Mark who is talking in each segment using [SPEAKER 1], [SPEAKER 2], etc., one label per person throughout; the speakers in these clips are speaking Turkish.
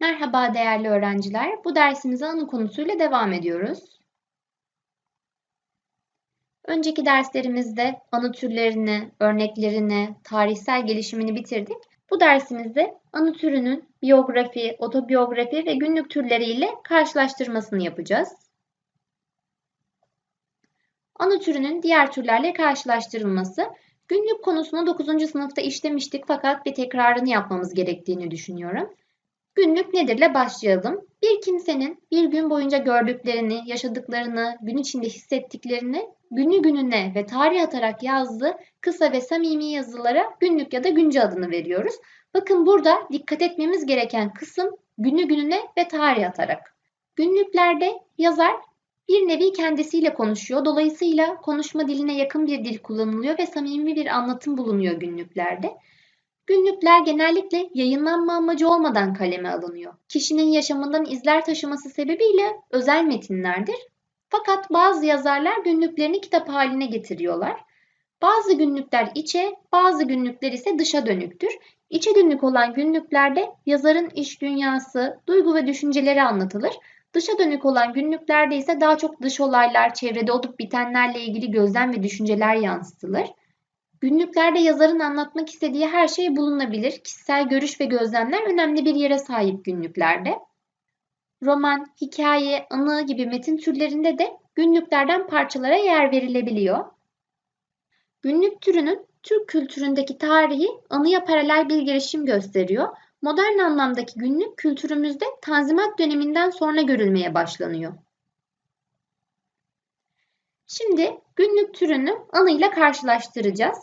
[SPEAKER 1] Merhaba değerli öğrenciler. Bu dersimize anı konusuyla devam ediyoruz. Önceki derslerimizde anı türlerini, örneklerini, tarihsel gelişimini bitirdik. Bu dersimizde anı türünün biyografi, otobiyografi ve günlük türleriyle karşılaştırmasını yapacağız. Anı türünün diğer türlerle karşılaştırılması. Günlük konusunu 9. sınıfta işlemiştik fakat bir tekrarını yapmamız gerektiğini düşünüyorum. Günlük nedirle başlayalım. Bir kimsenin bir gün boyunca gördüklerini, yaşadıklarını, gün içinde hissettiklerini günü gününe ve tarih atarak yazdığı kısa ve samimi yazılara günlük ya da günce adını veriyoruz. Bakın burada dikkat etmemiz gereken kısım günü gününe ve tarih atarak. Günlüklerde yazar bir nevi kendisiyle konuşuyor. Dolayısıyla konuşma diline yakın bir dil kullanılıyor ve samimi bir anlatım bulunuyor günlüklerde. Günlükler genellikle yayınlanma amacı olmadan kaleme alınıyor. Kişinin yaşamından izler taşıması sebebiyle özel metinlerdir. Fakat bazı yazarlar günlüklerini kitap haline getiriyorlar. Bazı günlükler içe, bazı günlükler ise dışa dönüktür. İçe dönük olan günlüklerde yazarın iş dünyası, duygu ve düşünceleri anlatılır. Dışa dönük olan günlüklerde ise daha çok dış olaylar, çevrede olup bitenlerle ilgili gözlem ve düşünceler yansıtılır. Günlüklerde yazarın anlatmak istediği her şey bulunabilir. Kişisel görüş ve gözlemler önemli bir yere sahip günlüklerde. Roman, hikaye, anı gibi metin türlerinde de günlüklerden parçalara yer verilebiliyor. Günlük türünün Türk kültüründeki tarihi anıya paralel bir gelişim gösteriyor. Modern anlamdaki günlük kültürümüzde Tanzimat döneminden sonra görülmeye başlanıyor. Şimdi günlük türünü anıyla karşılaştıracağız.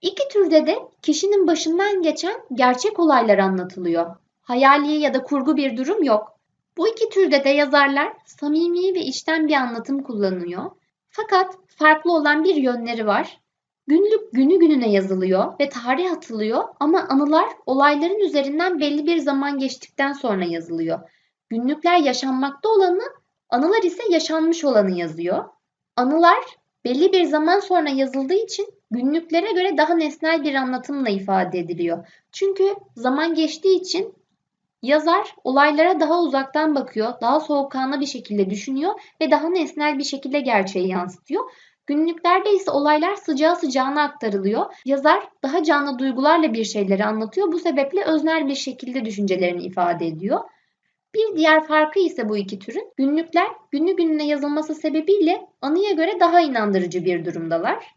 [SPEAKER 1] İki türde de kişinin başından geçen gerçek olaylar anlatılıyor. Hayali ya da kurgu bir durum yok. Bu iki türde de yazarlar samimi ve içten bir anlatım kullanıyor. Fakat farklı olan bir yönleri var. Günlük günü gününe yazılıyor ve tarih atılıyor ama anılar olayların üzerinden belli bir zaman geçtikten sonra yazılıyor. Günlükler yaşanmakta olanı, anılar ise yaşanmış olanı yazıyor. Anılar belli bir zaman sonra yazıldığı için günlüklere göre daha nesnel bir anlatımla ifade ediliyor. Çünkü zaman geçtiği için yazar olaylara daha uzaktan bakıyor, daha soğukkanlı bir şekilde düşünüyor ve daha nesnel bir şekilde gerçeği yansıtıyor. Günlüklerde ise olaylar sıcağı sıcağına aktarılıyor. Yazar daha canlı duygularla bir şeyleri anlatıyor. Bu sebeple öznel bir şekilde düşüncelerini ifade ediyor. Bir diğer farkı ise bu iki türün günlükler günü gününe yazılması sebebiyle anıya göre daha inandırıcı bir durumdalar.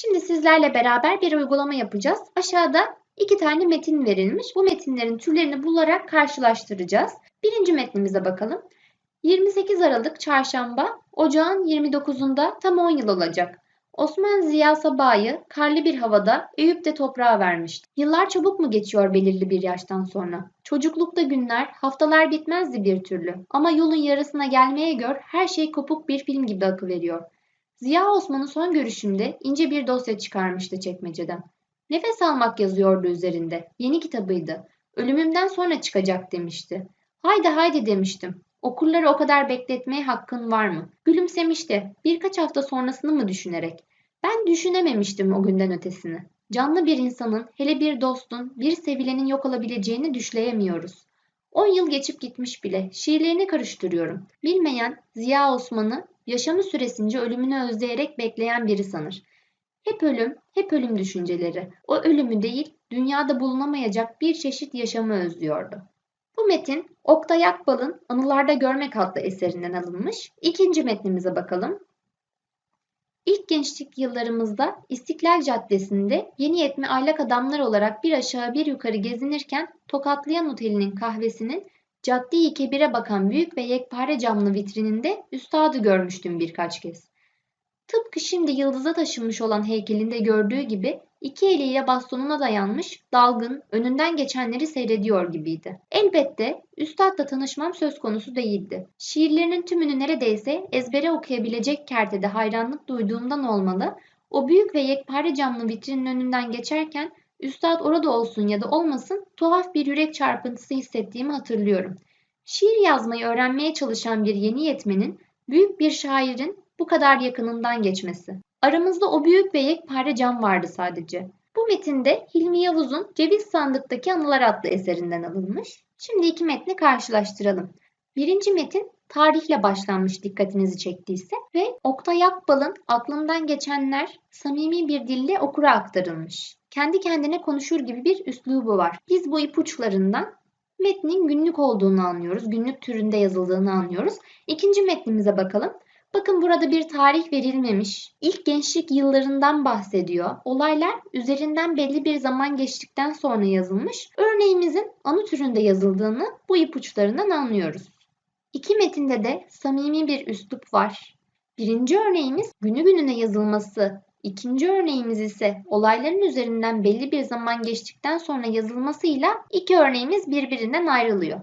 [SPEAKER 1] Şimdi sizlerle beraber bir uygulama yapacağız. Aşağıda iki tane metin verilmiş. Bu metinlerin türlerini bularak karşılaştıracağız. Birinci metnimize bakalım. 28 Aralık Çarşamba, Ocağın 29'unda tam 10 yıl olacak. Osman Ziya Sabah'ı karlı bir havada Eyüp'te toprağa vermişti. Yıllar çabuk mu geçiyor belirli bir yaştan sonra? Çocuklukta günler, haftalar bitmezdi bir türlü. Ama yolun yarısına gelmeye gör her şey kopuk bir film gibi akıveriyor. Ziya Osman'ın son görüşümde ince bir dosya çıkarmıştı çekmeceden. Nefes almak yazıyordu üzerinde. Yeni kitabıydı. Ölümümden sonra çıkacak demişti. Haydi haydi demiştim. Okurları o kadar bekletmeye hakkın var mı? Gülümsemişti. Birkaç hafta sonrasını mı düşünerek? Ben düşünememiştim o günden ötesini. Canlı bir insanın, hele bir dostun, bir sevilenin yok olabileceğini düşleyemiyoruz. On yıl geçip gitmiş bile. Şiirlerini karıştırıyorum. Bilmeyen Ziya Osman'ı yaşamı süresince ölümünü özleyerek bekleyen biri sanır. Hep ölüm, hep ölüm düşünceleri. O ölümü değil, dünyada bulunamayacak bir çeşit yaşamı özlüyordu. Bu metin Oktay Akbal'ın Anılarda Görmek adlı eserinden alınmış. İkinci metnimize bakalım. İlk gençlik yıllarımızda İstiklal Caddesi'nde yeni yetme aylak adamlar olarak bir aşağı bir yukarı gezinirken Tokatlayan Oteli'nin kahvesinin cadde-i kebire bakan büyük ve yekpare camlı vitrininde üstadı görmüştüm birkaç kez. Tıpkı şimdi yıldıza taşınmış olan heykelinde gördüğü gibi iki eliyle bastonuna dayanmış, dalgın, önünden geçenleri seyrediyor gibiydi. Elbette üstadla tanışmam söz konusu değildi. Şiirlerinin tümünü neredeyse ezbere okuyabilecek kertede hayranlık duyduğumdan olmalı, o büyük ve yekpare camlı vitrinin önünden geçerken üstad orada olsun ya da olmasın tuhaf bir yürek çarpıntısı hissettiğimi hatırlıyorum. Şiir yazmayı öğrenmeye çalışan bir yeni yetmenin, büyük bir şairin bu kadar yakınından geçmesi. Aramızda o büyük ve yekpare cam vardı sadece. Bu metinde Hilmi Yavuz'un Ceviz Sandık'taki Anılar adlı eserinden alınmış. Şimdi iki metni karşılaştıralım. Birinci metin tarihle başlanmış dikkatinizi çektiyse ve Oktay Akbal'ın aklından geçenler samimi bir dille okura aktarılmış. Kendi kendine konuşur gibi bir üslubu var. Biz bu ipuçlarından metnin günlük olduğunu anlıyoruz. Günlük türünde yazıldığını anlıyoruz. İkinci metnimize bakalım. Bakın burada bir tarih verilmemiş. İlk gençlik yıllarından bahsediyor. Olaylar üzerinden belli bir zaman geçtikten sonra yazılmış. Örneğimizin anı türünde yazıldığını bu ipuçlarından anlıyoruz. İki metinde de samimi bir üslup var. Birinci örneğimiz günü gününe yazılması, ikinci örneğimiz ise olayların üzerinden belli bir zaman geçtikten sonra yazılmasıyla iki örneğimiz birbirinden ayrılıyor.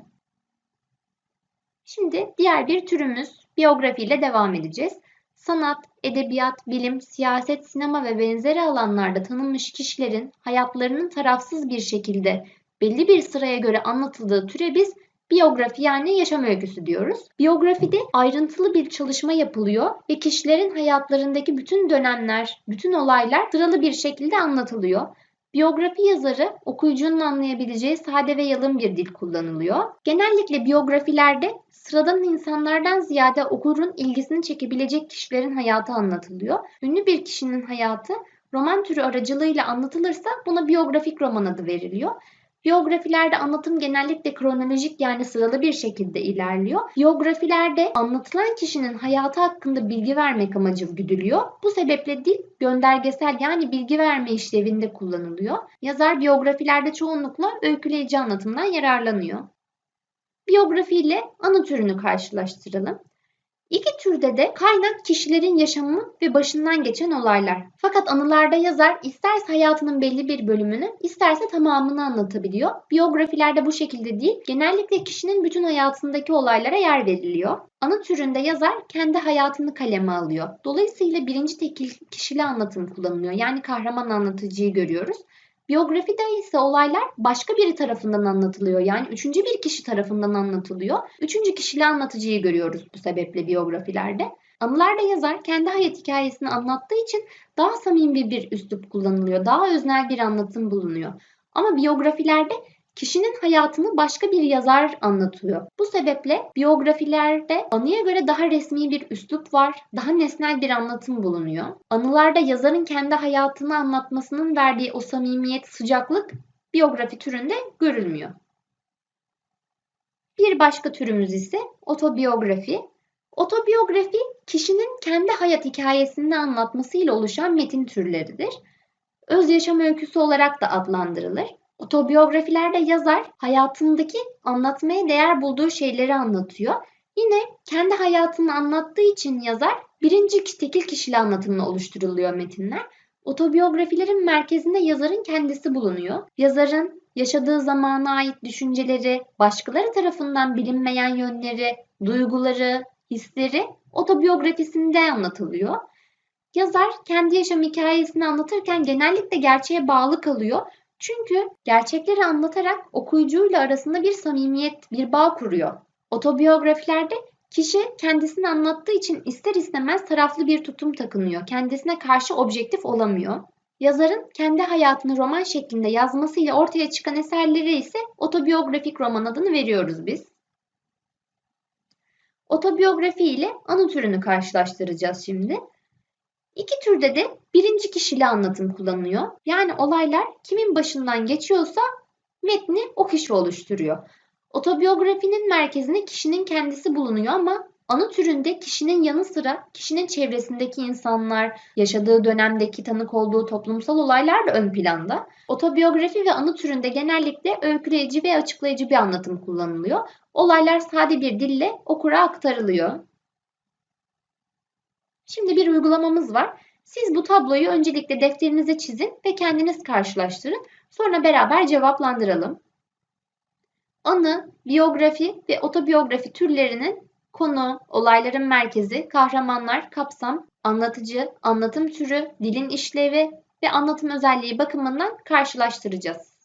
[SPEAKER 1] Şimdi diğer bir türümüz biyografiyle devam edeceğiz. Sanat, edebiyat, bilim, siyaset, sinema ve benzeri alanlarda tanınmış kişilerin hayatlarının tarafsız bir şekilde belli bir sıraya göre anlatıldığı türe biz biyografi yani yaşam öyküsü diyoruz. Biyografide ayrıntılı bir çalışma yapılıyor ve kişilerin hayatlarındaki bütün dönemler, bütün olaylar sıralı bir şekilde anlatılıyor. Biyografi yazarı okuyucunun anlayabileceği sade ve yalın bir dil kullanılıyor. Genellikle biyografilerde sıradan insanlardan ziyade okurun ilgisini çekebilecek kişilerin hayatı anlatılıyor. Ünlü bir kişinin hayatı roman türü aracılığıyla anlatılırsa buna biyografik roman adı veriliyor. Biyografilerde anlatım genellikle kronolojik yani sıralı bir şekilde ilerliyor. Biyografilerde anlatılan kişinin hayatı hakkında bilgi vermek amacı güdülüyor. Bu sebeple dil göndergesel yani bilgi verme işlevinde kullanılıyor. Yazar biyografilerde çoğunlukla öyküleyici anlatımdan yararlanıyor. Biyografi ile anı türünü karşılaştıralım. İki türde de kaynak kişilerin yaşamı ve başından geçen olaylar. Fakat anılarda yazar isterse hayatının belli bir bölümünü, isterse tamamını anlatabiliyor. Biyografilerde bu şekilde değil, genellikle kişinin bütün hayatındaki olaylara yer veriliyor. Anı türünde yazar kendi hayatını kaleme alıyor. Dolayısıyla birinci tekil kişili anlatım kullanılıyor. Yani kahraman anlatıcıyı görüyoruz. Biyografide ise olaylar başka biri tarafından anlatılıyor. Yani üçüncü bir kişi tarafından anlatılıyor. Üçüncü kişili anlatıcıyı görüyoruz bu sebeple biyografilerde. Anılarda yazar kendi hayat hikayesini anlattığı için daha samimi bir üslup kullanılıyor. Daha öznel bir anlatım bulunuyor. Ama biyografilerde kişinin hayatını başka bir yazar anlatıyor. Bu sebeple biyografilerde anıya göre daha resmi bir üslup var, daha nesnel bir anlatım bulunuyor. Anılarda yazarın kendi hayatını anlatmasının verdiği o samimiyet, sıcaklık biyografi türünde görülmüyor. Bir başka türümüz ise otobiyografi. Otobiyografi kişinin kendi hayat hikayesini anlatmasıyla oluşan metin türleridir. Öz yaşam öyküsü olarak da adlandırılır. Otobiyografilerde yazar hayatındaki anlatmaya değer bulduğu şeyleri anlatıyor. Yine kendi hayatını anlattığı için yazar birinci tekil kişili anlatımla oluşturuluyor metinler. Otobiyografilerin merkezinde yazarın kendisi bulunuyor. Yazarın yaşadığı zamana ait düşünceleri, başkaları tarafından bilinmeyen yönleri, duyguları, hisleri otobiyografisinde anlatılıyor. Yazar kendi yaşam hikayesini anlatırken genellikle gerçeğe bağlı kalıyor çünkü gerçekleri anlatarak okuyucuyla arasında bir samimiyet, bir bağ kuruyor. Otobiyografilerde kişi kendisini anlattığı için ister istemez taraflı bir tutum takınıyor. Kendisine karşı objektif olamıyor. Yazarın kendi hayatını roman şeklinde yazmasıyla ortaya çıkan eserlere ise otobiyografik roman adını veriyoruz biz. Otobiyografi ile anı türünü karşılaştıracağız şimdi. İki türde de birinci kişili anlatım kullanılıyor. Yani olaylar kimin başından geçiyorsa metni o kişi oluşturuyor. Otobiyografinin merkezinde kişinin kendisi bulunuyor ama anı türünde kişinin yanı sıra kişinin çevresindeki insanlar, yaşadığı dönemdeki tanık olduğu toplumsal olaylar da ön planda. Otobiyografi ve anı türünde genellikle öyküleyici ve açıklayıcı bir anlatım kullanılıyor. Olaylar sade bir dille okura aktarılıyor. Şimdi bir uygulamamız var. Siz bu tabloyu öncelikle defterinize çizin ve kendiniz karşılaştırın. Sonra beraber cevaplandıralım. Anı, biyografi ve otobiyografi türlerinin konu, olayların merkezi, kahramanlar, kapsam, anlatıcı, anlatım türü, dilin işlevi ve anlatım özelliği bakımından karşılaştıracağız.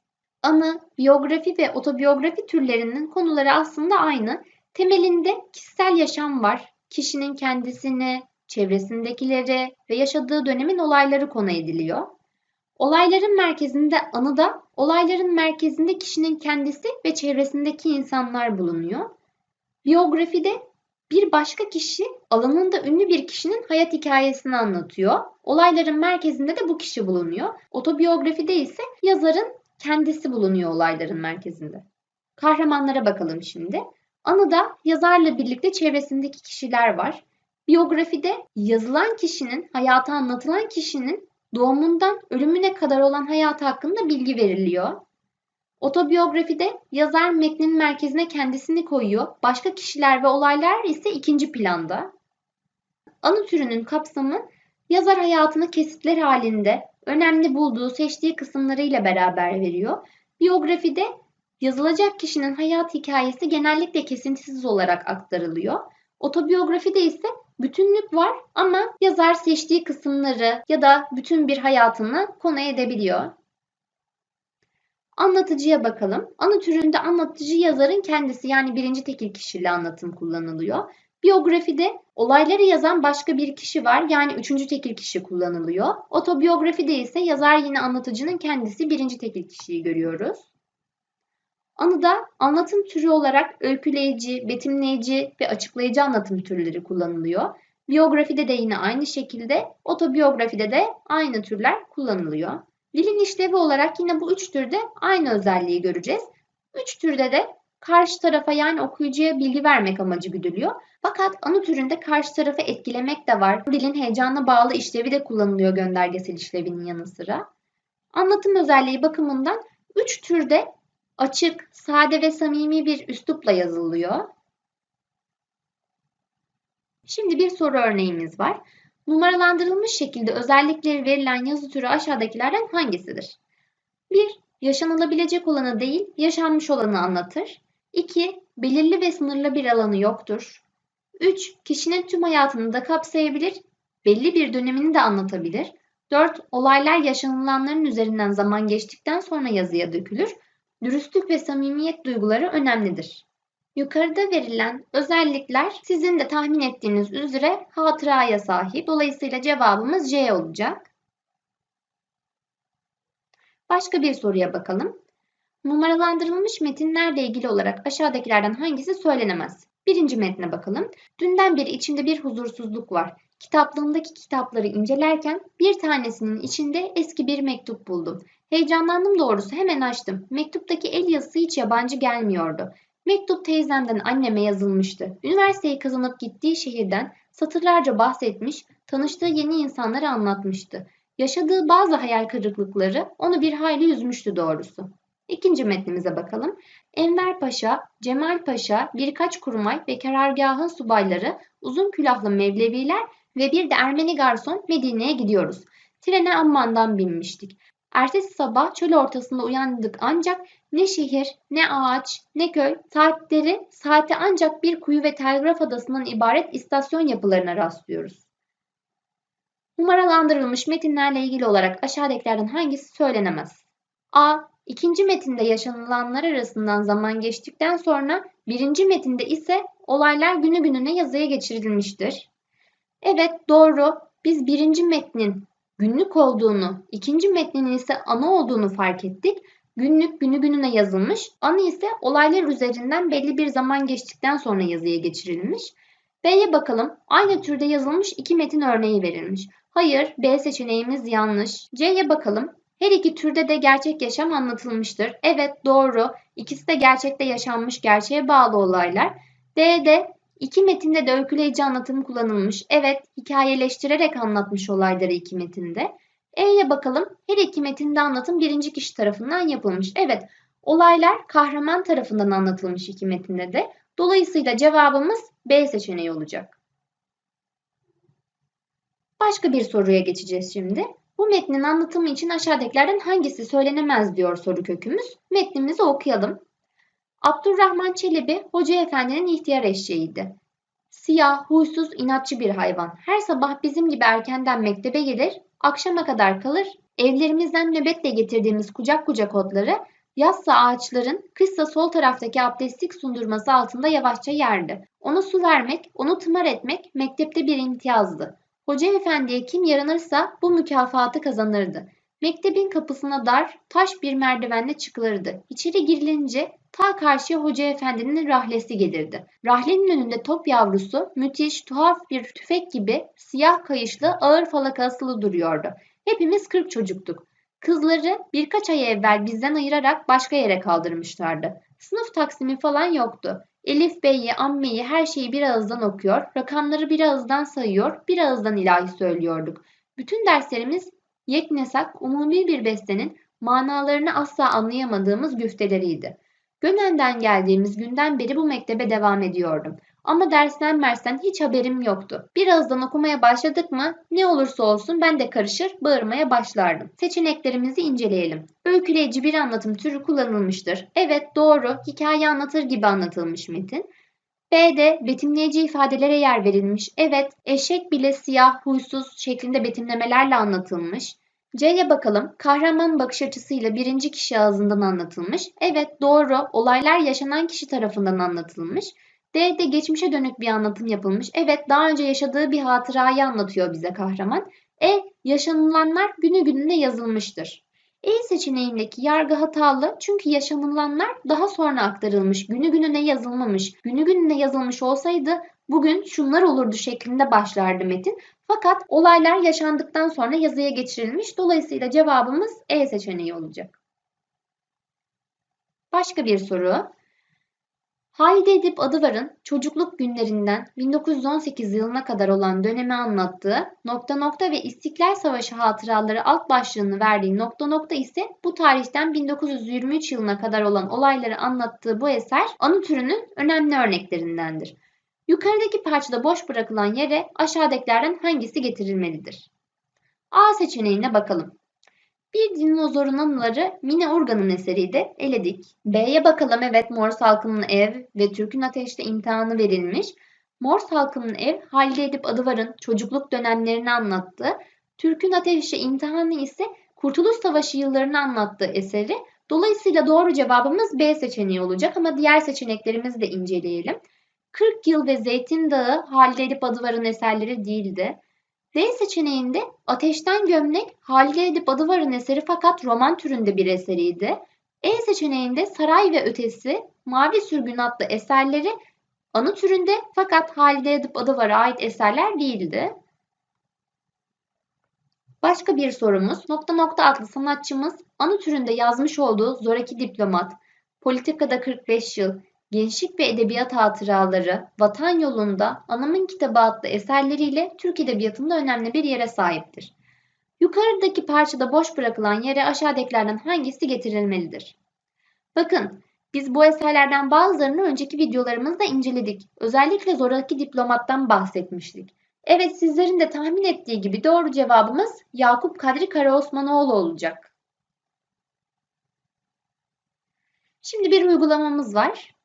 [SPEAKER 1] Anı, biyografi ve otobiyografi türlerinin konuları aslında aynı. Temelinde kişisel yaşam var. Kişinin kendisini, çevresindekileri ve yaşadığı dönemin olayları konu ediliyor. Olayların merkezinde anıda, olayların merkezinde kişinin kendisi ve çevresindeki insanlar bulunuyor. Biyografide bir başka kişi alanında ünlü bir kişinin hayat hikayesini anlatıyor. Olayların merkezinde de bu kişi bulunuyor. Otobiyografide ise yazarın kendisi bulunuyor olayların merkezinde. Kahramanlara bakalım şimdi. Anıda yazarla birlikte çevresindeki kişiler var. Biyografide yazılan kişinin, hayatı anlatılan kişinin doğumundan ölümüne kadar olan hayatı hakkında bilgi veriliyor. Otobiyografide yazar metnin merkezine kendisini koyuyor. Başka kişiler ve olaylar ise ikinci planda. Anı türünün kapsamı yazar hayatını kesitler halinde önemli bulduğu, seçtiği kısımlarıyla beraber veriyor. Biyografide yazılacak kişinin hayat hikayesi genellikle kesintisiz olarak aktarılıyor. Otobiyografide ise bütünlük var ama yazar seçtiği kısımları ya da bütün bir hayatını konu edebiliyor. Anlatıcıya bakalım. Anı türünde anlatıcı yazarın kendisi yani birinci tekil kişili anlatım kullanılıyor. Biyografide olayları yazan başka bir kişi var yani üçüncü tekil kişi kullanılıyor. Otobiyografide ise yazar yine anlatıcının kendisi birinci tekil kişiyi görüyoruz. Anıda anlatım türü olarak öyküleyici, betimleyici ve açıklayıcı anlatım türleri kullanılıyor. Biyografide de yine aynı şekilde, otobiyografide de aynı türler kullanılıyor. Dilin işlevi olarak yine bu üç türde aynı özelliği göreceğiz. Üç türde de karşı tarafa yani okuyucuya bilgi vermek amacı güdülüyor. Fakat anı türünde karşı tarafı etkilemek de var. Dilin heyecanla bağlı işlevi de kullanılıyor göndergesel işlevinin yanı sıra. Anlatım özelliği bakımından üç türde açık, sade ve samimi bir üslupla yazılıyor. Şimdi bir soru örneğimiz var. Numaralandırılmış şekilde özellikleri verilen yazı türü aşağıdakilerden hangisidir? 1. Yaşanılabilecek olanı değil, yaşanmış olanı anlatır. 2. Belirli ve sınırlı bir alanı yoktur. 3. Kişinin tüm hayatını da kapsayabilir, belli bir dönemini de anlatabilir. 4. Olaylar yaşanılanların üzerinden zaman geçtikten sonra yazıya dökülür. Dürüstlük ve samimiyet duyguları önemlidir. Yukarıda verilen özellikler sizin de tahmin ettiğiniz üzere hatıraya sahip. Dolayısıyla cevabımız C olacak. Başka bir soruya bakalım. Numaralandırılmış metinlerle ilgili olarak aşağıdakilerden hangisi söylenemez? Birinci metne bakalım. Dünden beri içimde bir huzursuzluk var. Kitaplığımdaki kitapları incelerken bir tanesinin içinde eski bir mektup buldum. Heyecanlandım doğrusu hemen açtım. Mektuptaki el yazısı hiç yabancı gelmiyordu. Mektup teyzemden anneme yazılmıştı. Üniversiteyi kazanıp gittiği şehirden satırlarca bahsetmiş, tanıştığı yeni insanları anlatmıştı. Yaşadığı bazı hayal kırıklıkları onu bir hayli üzmüştü doğrusu. İkinci metnimize bakalım. Enver Paşa, Cemal Paşa, birkaç kurmay ve karargahın subayları, uzun külahlı Mevleviler ve bir de Ermeni garson Medine'ye gidiyoruz. Trene Amman'dan binmiştik. Ertesi sabah çöl ortasında uyandık ancak ne şehir, ne ağaç, ne köy, saatleri, saate ancak bir kuyu ve telgraf adasından ibaret istasyon yapılarına rastlıyoruz. Numaralandırılmış metinlerle ilgili olarak aşağıdakilerden hangisi söylenemez? A. İkinci metinde yaşanılanlar arasından zaman geçtikten sonra birinci metinde ise olaylar günü gününe yazıya geçirilmiştir. Evet doğru. Biz birinci metnin günlük olduğunu, ikinci metnin ise ana olduğunu fark ettik. Günlük günü gününe yazılmış, anı ise olaylar üzerinden belli bir zaman geçtikten sonra yazıya geçirilmiş. B'ye bakalım. Aynı türde yazılmış iki metin örneği verilmiş. Hayır, B seçeneğimiz yanlış. C'ye bakalım. Her iki türde de gerçek yaşam anlatılmıştır. Evet, doğru. İkisi de gerçekte yaşanmış, gerçeğe bağlı olaylar. D'de İki metinde de öyküleyici anlatım kullanılmış. Evet, hikayeleştirerek anlatmış olayları iki metinde. E'ye bakalım. Her iki metinde anlatım birinci kişi tarafından yapılmış. Evet, olaylar kahraman tarafından anlatılmış iki metinde de. Dolayısıyla cevabımız B seçeneği olacak. Başka bir soruya geçeceğiz şimdi. Bu metnin anlatımı için aşağıdakilerden hangisi söylenemez diyor soru kökümüz. Metnimizi okuyalım. Abdurrahman Çelebi Hoca Efendi'nin ihtiyar eşeğiydi. Siyah, huysuz, inatçı bir hayvan. Her sabah bizim gibi erkenden mektebe gelir, akşama kadar kalır, evlerimizden nöbetle getirdiğimiz kucak kucak otları yazsa ağaçların, kışsa sol taraftaki abdestlik sundurması altında yavaşça yerdi. Ona su vermek, onu tımar etmek mektepte bir imtiyazdı. Hoca efendiye kim yaranırsa bu mükafatı kazanırdı. Mektebin kapısına dar, taş bir merdivenle çıkılırdı. İçeri girilince ta karşıya hoca efendinin rahlesi gelirdi. Rahlenin önünde top yavrusu müthiş, tuhaf bir tüfek gibi siyah kayışlı ağır falaka asılı duruyordu. Hepimiz kırk çocuktuk. Kızları birkaç ay evvel bizden ayırarak başka yere kaldırmışlardı. Sınıf taksimi falan yoktu. Elif Bey'i, ammeyi her şeyi bir ağızdan okuyor, rakamları bir ağızdan sayıyor, bir ağızdan ilahi söylüyorduk. Bütün derslerimiz yeknesak, umumi bir bestenin manalarını asla anlayamadığımız güfteleriydi. Gönen'den geldiğimiz günden beri bu mektebe devam ediyordum. Ama dersten mersten hiç haberim yoktu. Birazdan okumaya başladık mı ne olursa olsun ben de karışır bağırmaya başlardım. Seçeneklerimizi inceleyelim. Öyküleyici bir anlatım türü kullanılmıştır. Evet doğru hikaye anlatır gibi anlatılmış metin. B'de betimleyici ifadelere yer verilmiş. Evet eşek bile siyah huysuz şeklinde betimlemelerle anlatılmış. C'ye bakalım. Kahraman bakış açısıyla birinci kişi ağzından anlatılmış. Evet doğru olaylar yaşanan kişi tarafından anlatılmış. D'de geçmişe dönük bir anlatım yapılmış. Evet daha önce yaşadığı bir hatırayı anlatıyor bize kahraman. E yaşanılanlar günü gününe yazılmıştır. E seçeneğindeki yargı hatalı çünkü yaşanılanlar daha sonra aktarılmış, günü gününe yazılmamış. Günü gününe yazılmış olsaydı bugün şunlar olurdu şeklinde başlardı metin. Fakat olaylar yaşandıktan sonra yazıya geçirilmiş. Dolayısıyla cevabımız E seçeneği olacak. Başka bir soru. Halide Edip Adıvar'ın çocukluk günlerinden 1918 yılına kadar olan dönemi anlattığı nokta nokta ve İstiklal Savaşı hatıraları alt başlığını verdiği nokta nokta ise bu tarihten 1923 yılına kadar olan olayları anlattığı bu eser anı türünün önemli örneklerindendir. Yukarıdaki parçada boş bırakılan yere aşağıdakilerden hangisi getirilmelidir? A seçeneğine bakalım. Bir dinozorun anıları Mine Urgan'ın eseriydi. Eledik. B'ye bakalım. Evet Morse halkının ev ve Türk'ün ateşte imtihanı verilmiş. Morse halkının ev Halide Edip Adıvar'ın çocukluk dönemlerini anlattı. Türk'ün ateşte imtihanı ise Kurtuluş Savaşı yıllarını anlattığı eseri. Dolayısıyla doğru cevabımız B seçeneği olacak ama diğer seçeneklerimizi de inceleyelim. 40 Yıl ve Zeytin Dağı Halide Edip Adıvar'ın eserleri değildi. D seçeneğinde Ateşten Gömlek Halide Edip Adıvar'ın eseri fakat roman türünde bir eseriydi. E seçeneğinde Saray ve Ötesi Mavi Sürgün adlı eserleri anı türünde fakat Halide Edip Adıvar'a ait eserler değildi. Başka bir sorumuz. Nokta nokta adlı sanatçımız anı türünde yazmış olduğu Zoraki Diplomat, Politikada 45 Yıl, Gençlik ve Edebiyat Hatıraları, Vatan Yolunda, Anamın Kitabı adlı eserleriyle Türk Edebiyatı'nda önemli bir yere sahiptir. Yukarıdaki parçada boş bırakılan yere aşağıdakilerden hangisi getirilmelidir? Bakın, biz bu eserlerden bazılarını önceki videolarımızda inceledik. Özellikle Zoraki Diplomat'tan bahsetmiştik. Evet sizlerin de tahmin ettiği gibi doğru cevabımız Yakup Kadri Karaosmanoğlu olacak. Şimdi bir uygulamamız var.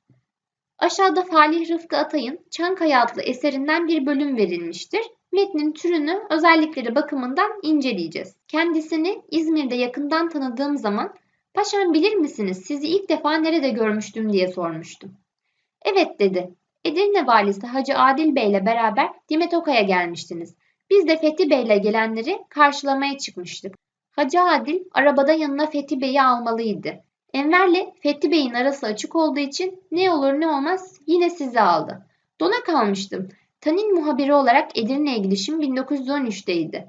[SPEAKER 1] Aşağıda Falih Rıfkı Atay'ın Çankaya adlı eserinden bir bölüm verilmiştir. Metnin türünü özellikleri bakımından inceleyeceğiz. Kendisini İzmir'de yakından tanıdığım zaman Paşam bilir misiniz sizi ilk defa nerede görmüştüm diye sormuştum. Evet dedi. Edirne valisi Hacı Adil Bey ile beraber Dimetoka'ya gelmiştiniz. Biz de Fethi Bey ile gelenleri karşılamaya çıkmıştık. Hacı Adil arabada yanına Fethi Bey'i almalıydı. Enver'le Fethi Bey'in arası açık olduğu için ne olur ne olmaz yine sizi aldı. Dona kalmıştım. Tanin muhabiri olarak Edirne'ye gidişim 1913'teydi.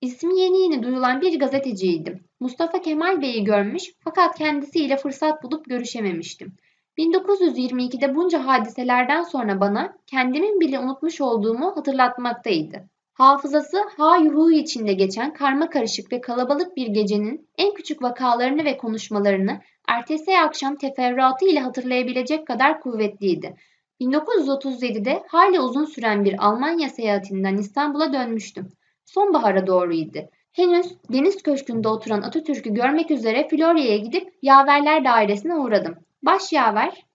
[SPEAKER 1] İsmi yeni yeni duyulan bir gazeteciydim. Mustafa Kemal Bey'i görmüş fakat kendisiyle fırsat bulup görüşememiştim. 1922'de bunca hadiselerden sonra bana kendimin bile unutmuş olduğumu hatırlatmaktaydı. Hafızası ha yuhu içinde geçen karma karışık ve kalabalık bir gecenin en küçük vakalarını ve konuşmalarını ertesi akşam teferruatı ile hatırlayabilecek kadar kuvvetliydi. 1937'de hali uzun süren bir Almanya seyahatinden İstanbul'a dönmüştüm. Sonbahara doğruydu. Henüz deniz köşkünde oturan Atatürk'ü görmek üzere Florya'ya gidip yaverler dairesine uğradım. Baş yaver,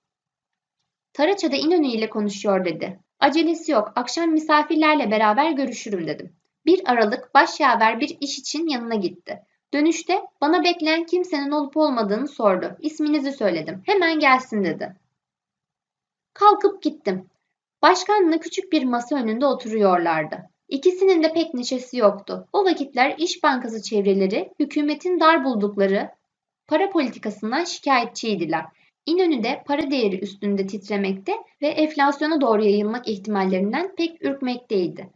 [SPEAKER 1] Taraça'da İnönü ile konuşuyor dedi. Acelesi yok, akşam misafirlerle beraber görüşürüm dedim. Bir Aralık başyaver bir iş için yanına gitti. Dönüşte bana bekleyen kimsenin olup olmadığını sordu. İsminizi söyledim. Hemen gelsin dedi. Kalkıp gittim. Başkanla küçük bir masa önünde oturuyorlardı. İkisinin de pek neşesi yoktu. O vakitler İş Bankası çevreleri hükümetin dar buldukları para politikasından şikayetçiydiler. İnönü'de para değeri üstünde titremekte ve enflasyona doğru yayılmak ihtimallerinden pek ürkmekteydi.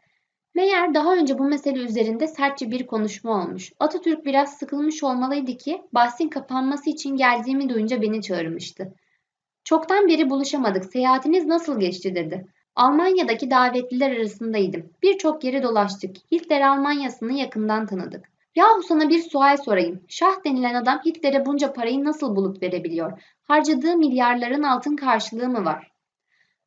[SPEAKER 1] Meğer daha önce bu mesele üzerinde sertçe bir konuşma olmuş. Atatürk biraz sıkılmış olmalıydı ki bahsin kapanması için geldiğimi duyunca beni çağırmıştı. Çoktan beri buluşamadık. Seyahatiniz nasıl geçti dedi. Almanya'daki davetliler arasındaydım. Birçok yere dolaştık. Hitler Almanya'sını yakından tanıdık. Yahu sana bir sual sorayım. Şah denilen adam Hitler'e bunca parayı nasıl bulup verebiliyor? Harcadığı milyarların altın karşılığı mı var?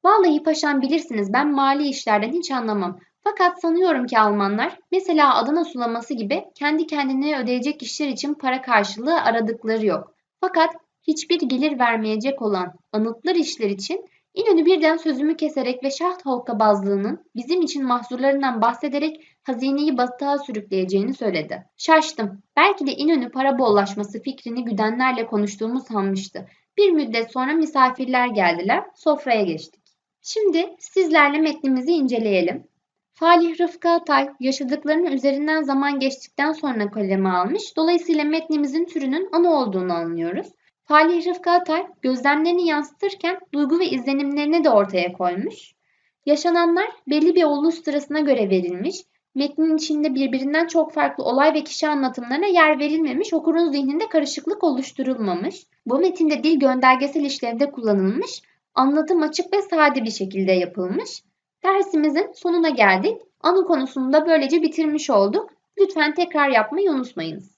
[SPEAKER 1] Vallahi paşam bilirsiniz ben mali işlerden hiç anlamam. Fakat sanıyorum ki Almanlar mesela Adana sulaması gibi kendi kendine ödeyecek işler için para karşılığı aradıkları yok. Fakat hiçbir gelir vermeyecek olan anıtlar işler için İnönü birden sözümü keserek ve şah halkabazlığının bizim için mahzurlarından bahsederek hazineyi batığa sürükleyeceğini söyledi. Şaştım. Belki de İnönü para bollaşması fikrini güdenlerle konuştuğumu sanmıştı. Bir müddet sonra misafirler geldiler, sofraya geçtik. Şimdi sizlerle metnimizi inceleyelim. Falih Rıfkı Atay yaşadıklarının üzerinden zaman geçtikten sonra kaleme almış. Dolayısıyla metnimizin türünün anı olduğunu anlıyoruz. Falih Rıfkı Atay gözlemlerini yansıtırken duygu ve izlenimlerini de ortaya koymuş. Yaşananlar belli bir ulus sırasına göre verilmiş. Metnin içinde birbirinden çok farklı olay ve kişi anlatımlarına yer verilmemiş, okurun zihninde karışıklık oluşturulmamış. Bu metinde dil göndergesel işlevde kullanılmış, anlatım açık ve sade bir şekilde yapılmış. Dersimizin sonuna geldik. Anı konusunu da böylece bitirmiş olduk. Lütfen tekrar yapmayı unutmayınız.